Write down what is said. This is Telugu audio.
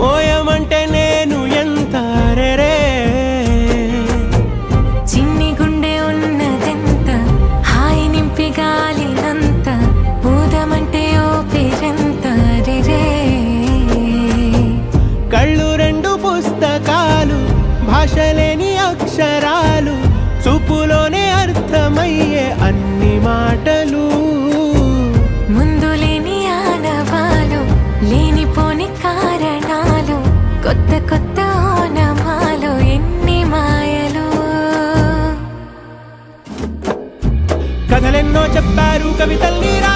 మోయమంటే నేను ఎంత రే చిన్ని గుండె ఉన్నదెంత? హాయి నింపి గాలినంత? ఊదమంటే ఓ పేరెంత రే కళ్ళు రెండు పుస్తకాలు భాష లేని అక్షరాలు కథలెన్నో చెప్పారు కవితల్లి రా